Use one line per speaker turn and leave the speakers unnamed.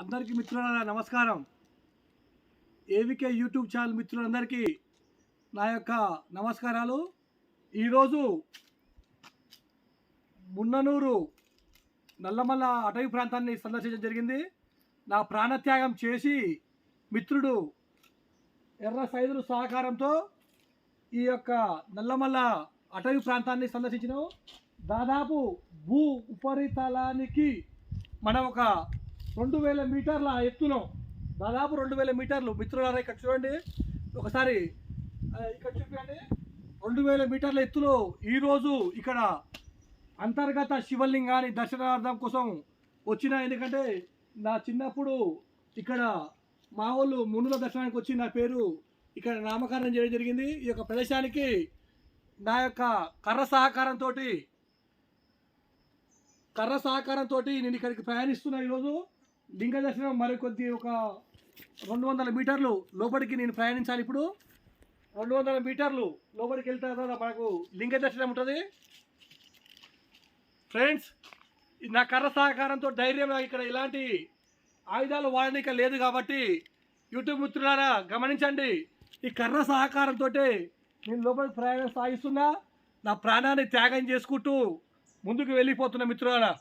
అందరికీ మిత్రులారా నమస్కారం. ఏవికే యూట్యూబ్ ఛానల్ మిత్రులందరికీ నా యొక్క నమస్కారాలు. ఈరోజు మున్ననూరు నల్లమల్ల అటవీ ప్రాంతాన్ని సందర్శించడం జరిగింది. నా ప్రాణత్యాగం చేసి మిత్రుడు ఎర్ర సైదులు సహకారంతో ఈ యొక్క నల్లమల్ల అటవీ ప్రాంతాన్ని సందర్శించినాం. దాదాపు భూ ఉపరితలానికి మనం ఒక రెండు వేల మీటర్ల ఎత్తులో దాదాపు రెండు వేల మీటర్లు. మిత్రులారా ఇక్కడ చూడండి. ఒకసారి ఇక్కడ చూపించండి రెండు వేల మీటర్ల ఎత్తులో ఈరోజు ఇక్కడ అంతర్గత శివలింగాన్ని దర్శనార్థం కోసం వచ్చిన. ఎందుకంటే నా చిన్నప్పుడు ఇక్కడ మా వాళ్ళు మునుల దర్శనానికి వచ్చి నా పేరు ఇక్కడ నామకరణం చేయడం జరిగింది. ఈ యొక్క ప్రదేశానికి నా యొక్క కర్ర సహకారంతో కర్ర సహకారంతో నేను ఇక్కడికి ప్రయాణిస్తున్నా ఈరోజు. లింగ దర్శనం మరికొద్ది ఒక రెండు వందల మీటర్లు లోపలికి నేను ప్రయాణించాలి ఇప్పుడు. రెండు వందల మీటర్లు లోపలికి వెళ్తా తర్వాత మనకు లింగ దర్శనం ఉంటుంది. ఫ్రెండ్స్ నా కర్ర సహకారంతో ధైర్యం నాకు ఇక్కడ ఇలాంటి ఆయుధాలు వాడనిక లేదు కాబట్టి యూట్యూబ్ మిత్రులారా గమనించండి. ఈ కర్ర సహకారంతో నేను లోపలికి ప్రయాణం సాగిస్తున్నా. నా ప్రాణాన్ని త్యాగం చేసుకుంటూ ముందుకు వెళ్ళిపోతున్న మిత్రులారా.